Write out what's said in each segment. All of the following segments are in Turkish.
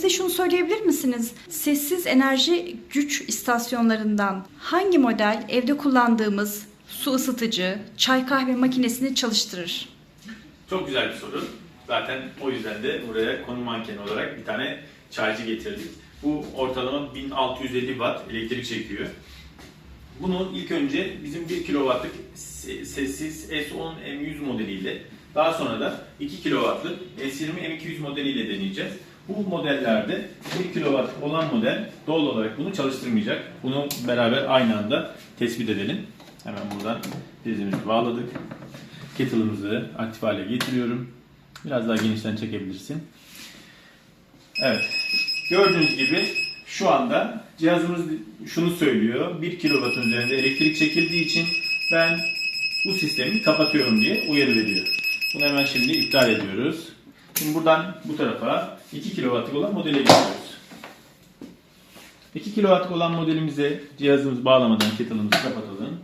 bize şunu söyleyebilir misiniz? Sessiz enerji güç istasyonlarından hangi model evde kullandığımız su ısıtıcı, çay kahve makinesini çalıştırır? Çok güzel bir soru. Zaten o yüzden de buraya konu mankeni olarak bir tane çaycı getirdik. Bu ortalama 1650 watt elektrik çekiyor. Bunu ilk önce bizim 1 kW'lık se- sessiz S10 M100 modeliyle daha sonra da 2 kW'lık S20 M200 modeliyle deneyeceğiz. Bu modellerde 1 kW olan model doğal olarak bunu çalıştırmayacak. Bunu beraber aynı anda tespit edelim. Hemen buradan prizimizi bağladık. Kettle'ımızı aktif hale getiriyorum. Biraz daha genişten çekebilirsin. Evet. Gördüğünüz gibi şu anda cihazımız şunu söylüyor. 1 kW'ın üzerinde elektrik çekildiği için ben bu sistemi kapatıyorum diye uyarı veriyor. Bunu hemen şimdi iptal ediyoruz. Şimdi buradan bu tarafa 2 kW'lık olan modele geçiyoruz. 2 kW'lık olan modelimize cihazımızı bağlamadan kettle'ımızı kapatalım.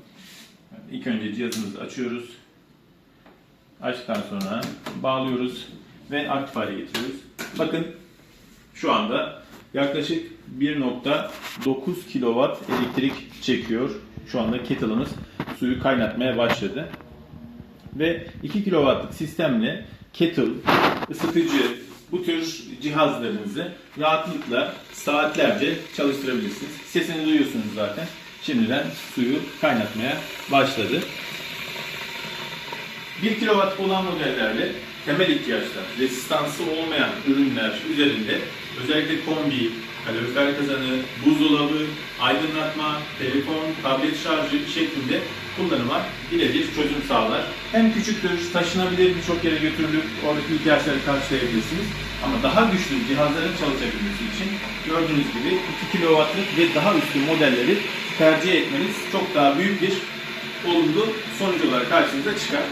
İlk önce cihazımızı açıyoruz. Açtıktan sonra bağlıyoruz ve aktif hale getiriyoruz. Bakın şu anda yaklaşık 1.9 kW elektrik çekiyor. Şu anda kettle'ımız suyu kaynatmaya başladı. Ve 2 kW'lık sistemle kettle, ısıtıcı, bu tür cihazlarınızı rahatlıkla saatlerce çalıştırabilirsiniz. Sesini duyuyorsunuz zaten. Şimdiden suyu kaynatmaya başladı. 1 kW olan modellerle temel ihtiyaçlar, resistansı olmayan ürünler üzerinde özellikle kombi, kalorifer kazanı, buzdolabı, aydınlatma, telefon, tablet şarjı şeklinde kullanıma birebir çözüm sağlar. Hem küçüktür, taşınabilir birçok yere götürülüp oradaki ihtiyaçları karşılayabilirsiniz. Ama daha güçlü cihazların çalışabilmesi için gördüğünüz gibi 2 kW'lık ve daha üstü modelleri tercih etmeniz çok daha büyük bir olumlu sonuç olarak karşınıza çıkar.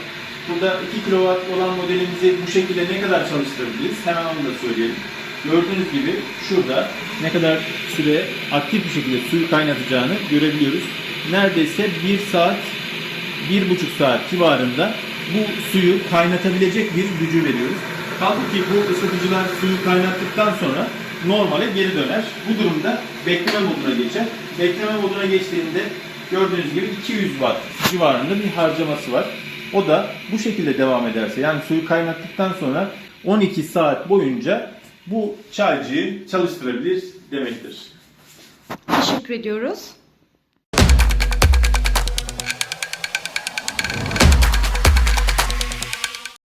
Burada 2 kW olan modelimizi bu şekilde ne kadar çalıştırabiliriz? Hemen onu da söyleyelim. Gördüğünüz gibi şurada ne kadar süre aktif bir şekilde suyu kaynatacağını görebiliyoruz. Neredeyse 1 saat, 1,5 saat civarında bu suyu kaynatabilecek bir gücü veriyoruz. Kaldı ki bu ısıtıcılar suyu kaynattıktan sonra normale geri döner. Bu durumda bekleme moduna geçer. Bekleme moduna geçtiğinde gördüğünüz gibi 200 watt civarında bir harcaması var. O da bu şekilde devam ederse yani suyu kaynattıktan sonra 12 saat boyunca bu çaycıyı çalıştırabilir demektir. Teşekkür ediyoruz.